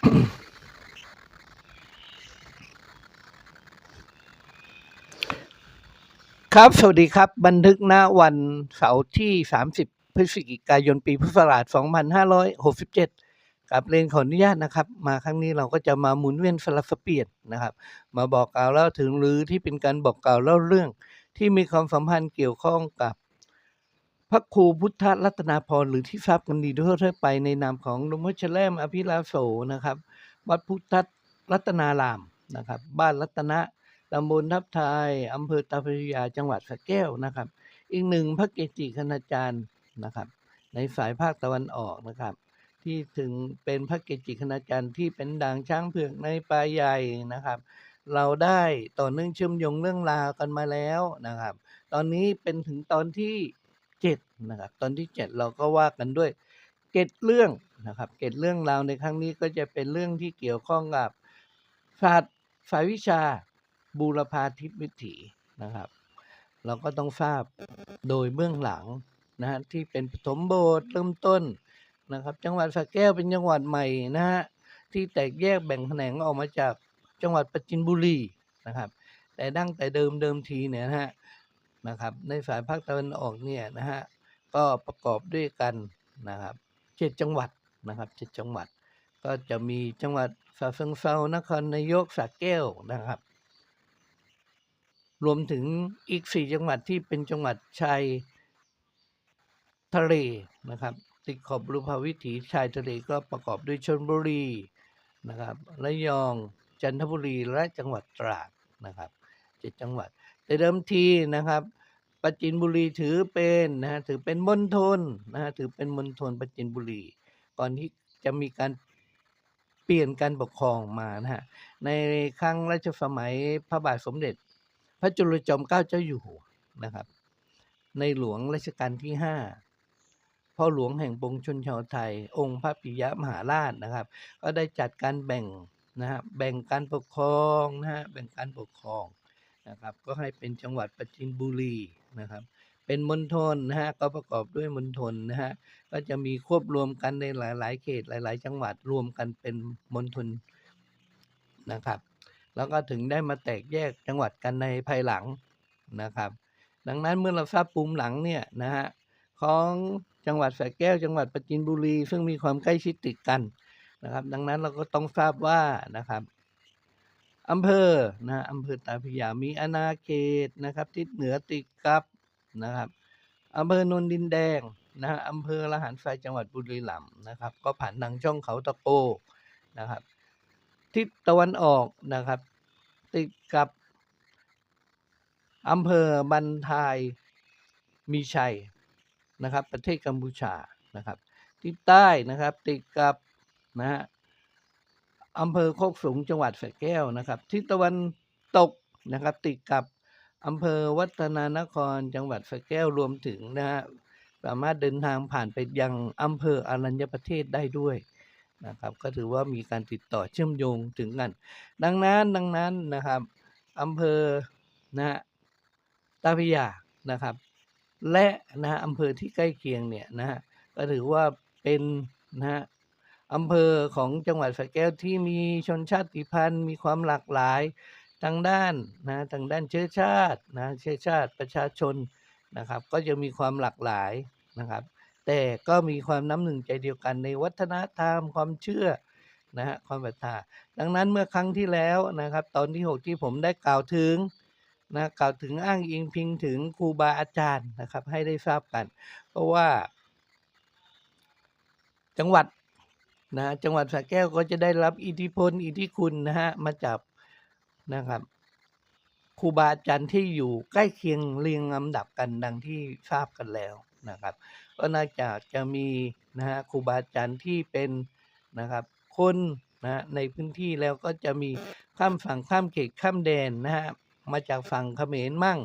ครับ สวัสดีครับ บันทึกณวันเสาร์ที่ 30 พฤศจิกายน ปีพุทธศักราช 2567กับเรียนขออนุญาตนะครับ มาครั้งนี้เราก็จะมาหมุนเวียนสลับสับเปลี่ยนนะครับ มาบอกกล่าวเล่าถึงหรือที่เป็นการบอกกล่าวเล่าเรื่อง ที่มีความสัมพันธ์เกี่ยวข้องกับ พระครูพุทธรัตนาพรหรือที่ทราบกันดีทั่วไปในนามของหลวงพ่อแชล่มอภิลาโสนะครับ วัดพุทธรัตนารามนะครับ บ้านรัตนะตำบลทับไทยอำเภอตาพระยาจังหวัดสระแก้วนะครับ อีกหนึ่งพระเกจิคณาจารย์นะครับ ในสายภาคตะวันออกนะครับ ที่ถึงเป็นพระเกจิคณาจารย์ที่เป็นด่างช้างเผือกในป่าใหญ่นะครับ เราได้ต่อเนื่องเชื่อมโยงเรื่องราวกันมาแล้วนะครับ ตอนนี้เป็นถึงตอนที่ เจ็ดนะครับตอนที่เจ็ดเราก็ว่ากันด้วยเกตเรื่องนะครับเกตเรื่องราวในครั้งนี้ก็จะเป็นเรื่องที่เกี่ยวข้องกับศาสตร์ฝ่ายวิชาบูรพาทิพย์วิถีนะครับ เราก็ต้องทราบโดยเบื้องหลังนะฮะที่เป็นปฐมบทเริ่มต้นนะครับ จังหวัดสระแก้วเป็นจังหวัดใหม่นะฮะที่แตกแยกแบ่งแขนงออกมาจากจังหวัดปราจินบุรีนะครับ แต่ดั้งแต่เดิมเดิมทีเนี่ยนะฮะ นะครับ ในสายภาคตะวันออกเนี่ยนะฮะก็ประกอบด้วยกันนะครับเจ็ดจังหวัดนะครับเจ็ดจังหวัด ก็จะมีจังหวัดสระเชิงเซานครนายกสระแก้วนะครับ รวมถึงอีกสี่จังหวัดที่เป็นจังหวัดชายทะเลนะครับ ติดขอบรูปวิถีชายทะเลก็ประกอบด้วยชลบุรีนะครับระยองจันทบุรีและจังหวัดตราดนะครับเจ็ดจังหวัด แต่เดิมทีนะครับปราจินบุรีถือเป็นนะฮะถือเป็นมณฑลนะฮะถือเป็นมณฑลปราจินบุรี ก่อนที่จะมีการเปลี่ยนการปกครองมานะฮะในครั้งรัชสมัยพระบาทสมเด็จ พระจุลจอมเกล้าเจ้าอยู่หัวนะครับ ในหลวงรัชกาลที่ห้าพ่อหลวงแห่งปวงชนชาวไทย องค์พระปิยมหาราชนะครับ ก็ได้จัดการแบ่งนะฮะแบ่งการปกครองนะฮะแบ่งการปกครอง นะครับ ก็ให้เป็นจังหวัดปราจินบุรีนะครับ เป็นมณฑลนะฮะก็ประกอบด้วยมณฑลนะฮะก็จะมีควบรวมกันในหลาย ๆ เขตหลาย ๆ จังหวัดรวมกันเป็นมณฑลนะครับ แล้วก็ถึงได้มาแตกแยกจังหวัดกันในภายหลังนะครับ ดังนั้นเมื่อเราทราบปุ่มหลังเนี่ยนะฮะของจังหวัดสระแก้วจังหวัดปราจินบุรี ซึ่งมีความใกล้ชิดติดกันนะครับ ดังนั้นเราก็ต้องทราบว่านะครับ อำเภอนะฮะอำเภอตาพยามีอาณาเขตนะครับ ทิศเหนือติดกับนะครับอำเภอนนดินแดงนะฮะอำเภอละหารทรายจังหวัดบุรีรัมย์นะครับ ก็ผ่านทางช่องเขาตะโกนะครับ ทิศตะวันออกนะครับ ติดกับอำเภอบันทายมีชัยนะครับ ประเทศกัมพูชานะครับ ทิศใต้นะครับ ติดกับนะฮะ อำเภอโคกสูงจังหวัดสระแก้วนะครับทิศตะวันตกนะครับ ติดกับอำเภอวัฒนานครจังหวัดสระแก้วรวมถึงนะฮะสามารถเดินทางผ่านไปยังอำเภออรัญญประเทศได้ด้วยนะครับก็ถือว่ามีการติดต่อเชื่อมโยงถึงกัน ดังนั้นดังนั้นนะครับอำเภอนะฮะตาพระยานะครับ และนะฮะอำเภอที่ใกล้เคียงเนี่ยนะฮะก็ถือว่าเป็นนะฮะ อำเภอของจังหวัดสระแก้วที่มีชนชาติพันธุ์มีความหลากหลายทางด้านนะทางด้านเชื้อชาตินะเชื้อชาติประชาชนนะครับ ก็จะมีความหลากหลายนะครับ แต่ก็มีความน้ำหนึ่งใจเดียวกันในวัฒนธรรมความเชื่อนะฮะความศรัทธาดังนั้นเมื่อครั้งที่แล้วนะครับ ตอนที่ 6 ที่ผมได้กล่าวถึงนะกล่าวถึงอ้างอิงพิงถึงครูบาอาจารย์นะครับ ให้ได้ทราบกัน เพราะว่า จังหวัด นะจังหวัดสระแก้วก็จะได้รับอิทธิพลอิทธิคุณนะฮะมาจากนะครับครูบาอาจารย์ที่อยู่ใกล้เคียงเรียงลำดับกันดังที่ทราบกันแล้วนะครับ ก็น่าจะจะมีนะฮะครูบาอาจารย์ที่เป็นนะครับ คนนะฮะในพื้นที่แล้วก็จะมีข้ามฝั่งข้ามเขตข้ามแดนนะฮะมาจากฝั่งเขมรมั่ง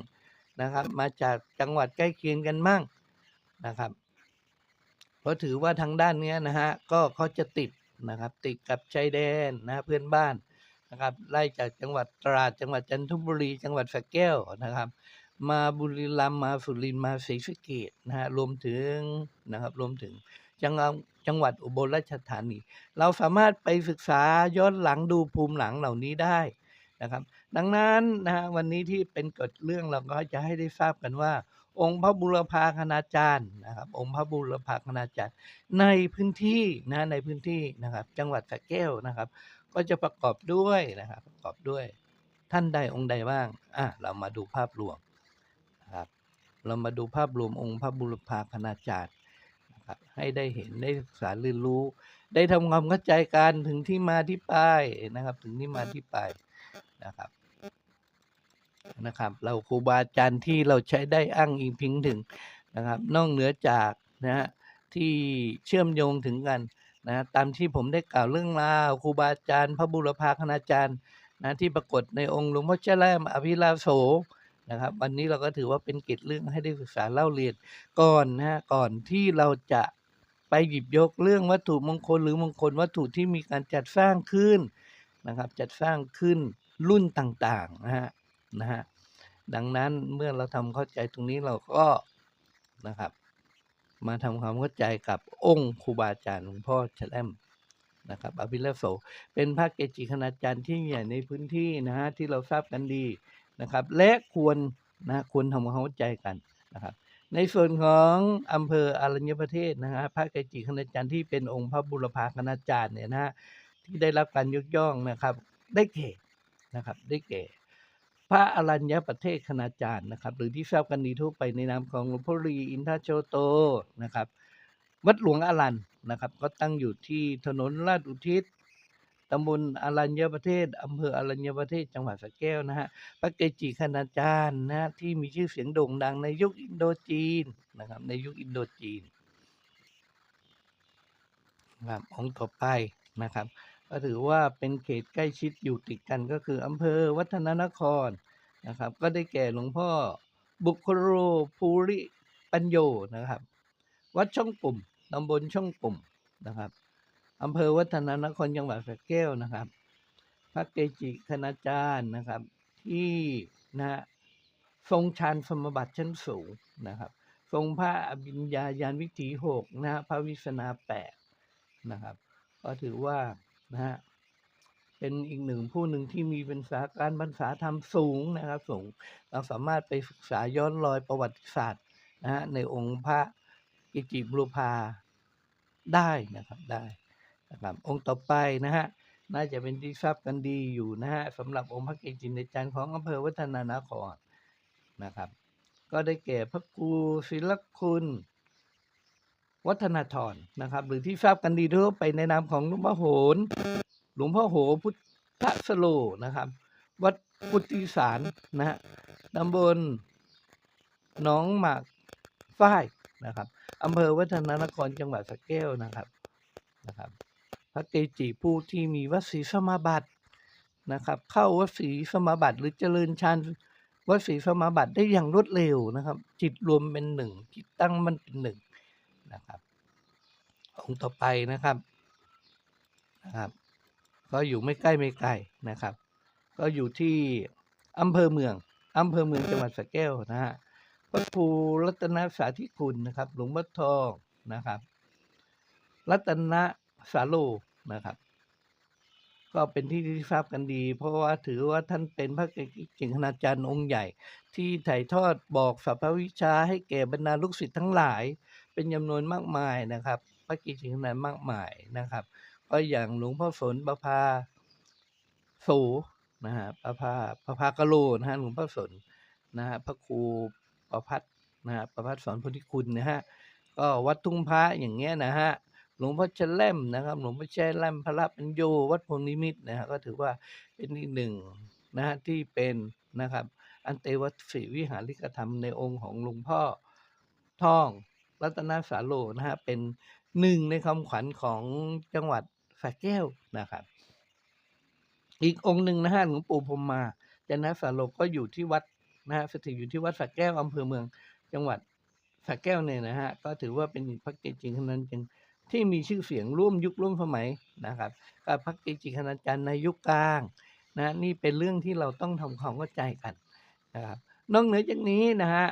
นะครับ มาจากจังหวัดใกล้เคียงกันมั่งนะครับ เพราะถือว่าทางด้านนี้นะฮะก็เขาจะติดนะครับติดกับชายแดนนะเพื่อนบ้านนะครับไล่จากจังหวัดตราดจังหวัดจันทบุรี จังหวัดสระแก้วนะครับ มาบุรีรัมย์มาสุรินทร์มาศรีสะเกษนะฮะรวมถึงนะครับรวมถึงจังหวัดจังหวัดอุบลราชธานี เราสามารถไปศึกษาย้อนหลังดูภูมิหลังเหล่านี้ได้นะครับ ดังนั้นนะฮะวันนี้ที่เป็นเกฎเรื่องเราก็จะให้ได้ทราบกันว่า องค์พระบุรพาคณาจารย์นะครับ องค์พระบุรพาคณาจารย์ ในพื้นที่นะในพื้นที่นะครับ จังหวัดสระแก้วนะครับ ก็จะประกอบด้วยนะครับ ประกอบด้วยท่านใดองค์ใดบ้างอะเรามาดูภาพรวมนะครับเรามาดูภาพรวมองค์พระบุรพาคณาจารย์นะครับให้ได้เห็นได้ศึกษาเรียนรู้ ได้ทำความเข้าใจกันถึงที่มาที่ไปนะครับ ถึงที่มาที่ไปนะครับ นะครับ เราครูบาอาจารย์ที่เราใช้ได้อ้างอิงพิงถึงนะครับ นอกเหนือจากนะฮะที่เชื่อมโยงถึงกันนะตามที่ผมได้กล่าวเรื่องราวครูบาอาจารย์ พระบุรพาคณาจารย์นะที่ปรากฏในองค์หลวงพ่อเจ้าแรมอภิลาโสนะครับ วันนี้เราก็ถือว่าเป็นกิจเรื่องให้ได้ศึกษาเล่าเรียนก่อนนะฮะก่อนที่เราจะไปหยิบยกเรื่องวัตถุมงคลหรือมงคลวัตถุที่มีการจัดสร้างขึ้นนะครับ จัดสร้างขึ้นรุ่นต่างๆนะฮะ นะฮะดังนั้นเมื่อเราทำเข้าใจตรงนี้เราก็นะครับ มาทำความเข้าใจกับองค์ครูบาอาจารย์หลวงพ่อแชลมนะครับอภิเลโสเป็นพระเกจิคณาจารย์ที่ใหญ่ในพื้นที่นะฮะที่เราทราบกันดีนะครับ และควรนะควรทำความเข้าใจกันนะครับ ในส่วนของอำเภออรัญญประเทศนะฮะพระเกจิคณาจารย์ที่เป็นองค์พระบุรพาคณาจารย์เนี่ยนะฮะที่ได้รับการยกย่องนะครับ ได้แก่นะครับได้แก่ พระอรัญญประเทศคณาจารย์นะครับ หรือที่ทราบกันดีทั่วไปในนามของหลวงพ่อรีอินทโชโตนะครับ วัดหลวงอรันนะครับ ก็ตั้งอยู่ที่ถนนลาดอุทิศตำบลอรัญญประเทศอำเภออรัญญประเทศจังหวัดสระแก้วนะฮะพระเกจิคณาจารย์นะที่มีชื่อเสียงโด่งดังในยุคอินโดจีนนะครับ ในยุคอินโดจีนครับองค์ต่อไปนะครับ ก็ถือว่าเป็นเขตใกล้ชิดอยู่ติดกันก็คืออำเภอวัฒนนครนะครับ ก็ได้แก่หลวงพ่อบุคโรภูริปัญโยนะครับ วัดช่องปุ่มตำบลช่องปุ่มนะครับอำเภอวัฒนนครจังหวัดสระแก้วนะครับ พระเกจิคณาจารย์นะครับ ที่นะทรงฌานสมบัติชั้นสูงนะครับ ทรงพระอภิญญาญาณวิถีหกนะพระวิษณาแปดนะครับ ก็ถือว่า นะฮะเป็นอีกหนึ่งผู้หนึ่งที่มีเป็นสาการบรรษาธรรมสูงนะครับ สูงเราสามารถไปศึกษาย้อนรอยประวัติศาสตร์นะฮะในองค์พระกิจิบุรพาได้นะครับได้นะครับองค์ต่อไปนะฮะน่าจะเป็นที่ทราบกันดีอยู่นะฮะสำหรับองค์พระเกจิในจารย์ของอำเภอวัฒนานครนะครับ ก็ได้แก่พระครูศิลคุณ วัฒนธรนะครับ หรือที่ทราบกันดีทั่วไปในนามของหลวงพ่อโหนหลวงพ่อโหพุทธสโลนะครับ วัดพุทธิสารนะฮะตำบลหนองหมากฝ้ายนะครับอำเภอวัฒนานครจังหวัดสระแก้วนะครับนะครับ พระเกจิผู้ที่มีวสีสมาบัตินะครับ เข้าวสีสมาบัติหรือเจริญฌานวสีสมาบัติได้อย่างรวดเร็วนะครับ จิตรวมเป็นหนึ่งจิตตั้งมันเป็นหนึ่ง นะครับ องค์ต่อไปนะครับนะครับ ก็อยู่ไม่ใกล้ไม่ไกลนะครับ ก็อยู่ที่อำเภอเมืองอำเภอเมืองจังหวัดสระแก้วนะฮะพระครูรัตนสาธิคุณนะครับ หลวงพ่อทองนะครับ รัตนสาโลนะครับ ก็เป็นที่ที่ทราบกันดี เพราะว่าถือว่าท่านเป็นพระเกจิคณาจารย์องค์ใหญ่ ที่ถ่ายทอดบอกสรรพวิชาให้แก่บรรดาลูกศิษย์ทั้งหลาย เป็นจำนวนมากมายนะครับ พระเกจิคณามากมายนะครับ ก็อย่างหลวงพ่อสนประภาโสนะฮะประภาประภากะโลนะฮะหลวงพ่อสนนะฮะพระครูประพัฒนะฮะประพัฒสอนพุทธิคุณนะฮะก็วัดทุ่งพระอย่างเงี้ยนะฮะหลวงพ่อเชลแลมนะครับหลวงพ่อแชแลมพระปัญโยวัดพงนิมิตรนะฮะก็ถือว่าเป็นอีกหนึ่งนะฮะที่เป็นนะครับ อันเตวัตสีวิหาริกธรรมในองค์ของหลวงพ่อท่อง รัตนสาโลนะฮะเป็นหนึ่งในคำขวัญของจังหวัดสระแก้วนะครับ อีกองค์หนึ่งนะฮะหลวงปู่พรมมาจันทสาโลก็อยู่ที่วัดนะฮะสถิตอยู่ที่วัดสระแก้วอำเภอเมือง จังหวัดสระแก้วเนี่ยนะฮะก็ถือว่าเป็นอีกพระเกจิขนาดจึงที่มีชื่อเสียงร่วมยุคร่วมสมัยนะครับกับพระเกจิคณาจารย์ในยุคกลางนะนี่เป็นเรื่องที่เราต้องทำความเข้าใจกันนะครับนอกเหนือจากนี้นะฮะ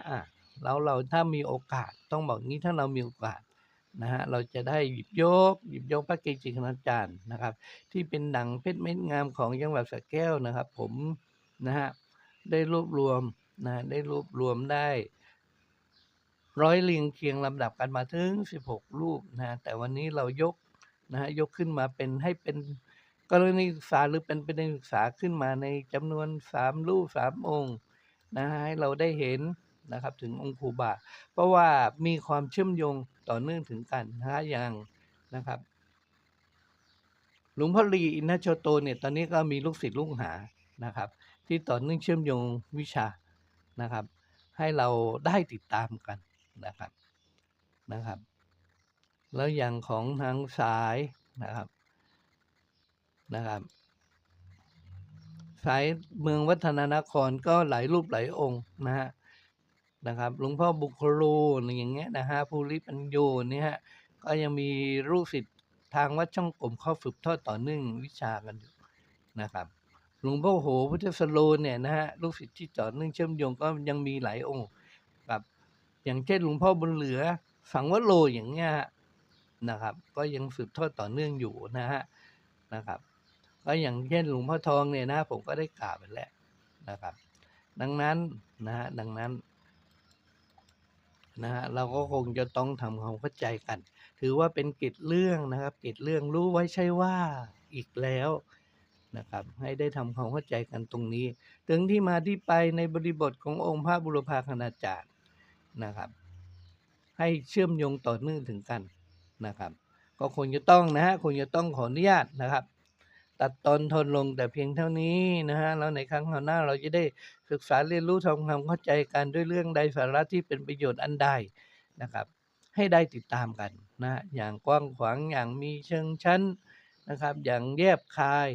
อะเราเราถ้ามีโอกาสต้องบอกงี้ถ้าเรามีโอกาสนะฮะเราจะได้หยิบยก หยิบยกพระเกจิคณาจารย์นะครับ ที่เป็นหนังเพชรเม็ดงามของจังหวัดสระแก้วนะครับ ผมนะฮะได้รวบรวมนะได้รวบรวมได้ ร้อยเรียงเคียงลำดับกันมาถึง 16 รูปนะฮะแต่วันนี้เรายกนะฮะยกขึ้นมาเป็นให้เป็นกรณีศึกษาหรือเป็นประเด็นศึกษาขึ้นมาในจำนวน 3 รูป 3 องค์นะฮะให้เราได้เห็น นะครับถึงองคูบา เพราะว่ามีความเชื่อมโยงต่อเนื่องถึงกันนะฮะอย่างนะครับหลวงพ่อลีอินทโชโตเนี่ยตอนนี้ก็มีลูกศิษย์ลูกหานะครับ ที่ต่อเนื่องเชื่อมโยงวิชานะครับ ให้เราได้ติดตามกันนะครับนะครับ แล้วอย่างของทางสายนะครับนะครับ สายเมืองวัฒนานครก็หลายรูปหลายองค์นะฮะ นะครับหลวงพ่อบุคโลอย่างเงี้ยนะฮะภูริปัญโยเนี่ยฮะก็ยังมีลูกศิษย์ทางวัดช่องกลมเข้าฝึกทอดต่อเนื่องวิชากันอยู่นะครับหลวงพ่อโหพุทธสโลเนี่ยนะฮะลูกศิษย์ที่ต่อเนื่องเชื่อมโยงก็ยังมีหลายองค์ครับอย่างเช่นหลวงพ่อบุญเหลือสังวโรอย่างเงี้ยนะครับ ก็ยังสืบทอดต่อเนื่องอยู่นะฮะนะครับ ก็อย่างเช่นหลวงพ่อทองเนี่ยนะผมก็ได้กล่าวไปแล้วนะครับ ดังนั้นนะฮะดังนั้น นะฮะเราก็คงจะต้องทำความเข้าใจกัน ถือว่าเป็นกิจเรื่องนะครับกิจเรื่องรู้ไว้ใช่ว่าอีกแล้วนะครับให้ได้ทำความเข้าใจกันตรงนี้ ถึงที่มาที่ไปในบริบทขององค์พระบุรพาคณาจารย์นะครับ ให้เชื่อมโยงต่อเนื่องถึงกันนะครับ ก็คงจะต้องนะฮะคงจะต้องขออนุญาตนะครับ ตัดตอนทนลงแต่เพียงเท่านี้นะฮะแล้วในครั้งหน้าเราจะได้ศึกษาเรียนรู้ทำความเข้าใจกันด้วยเรื่องใดสาระที่เป็นประโยชน์อันใดนะครับ ให้ได้ติดตามกันนะฮะอย่างกว้างขวางอย่างมีเชิงชั้นนะครับ อย่างแยบคาย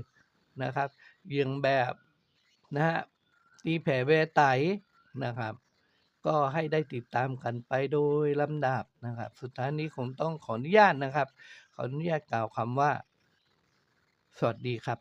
นะครับเยียงแบบนะฮะตีแผ่แวไตนะครับ ก็ให้ได้ติดตามกันไปโดยลำดับนะครับ สุดท้ายนี้ผมต้องขออนุญาตนะครับ ขออนุญาตกล่าวคำว่า สวัสดีครับ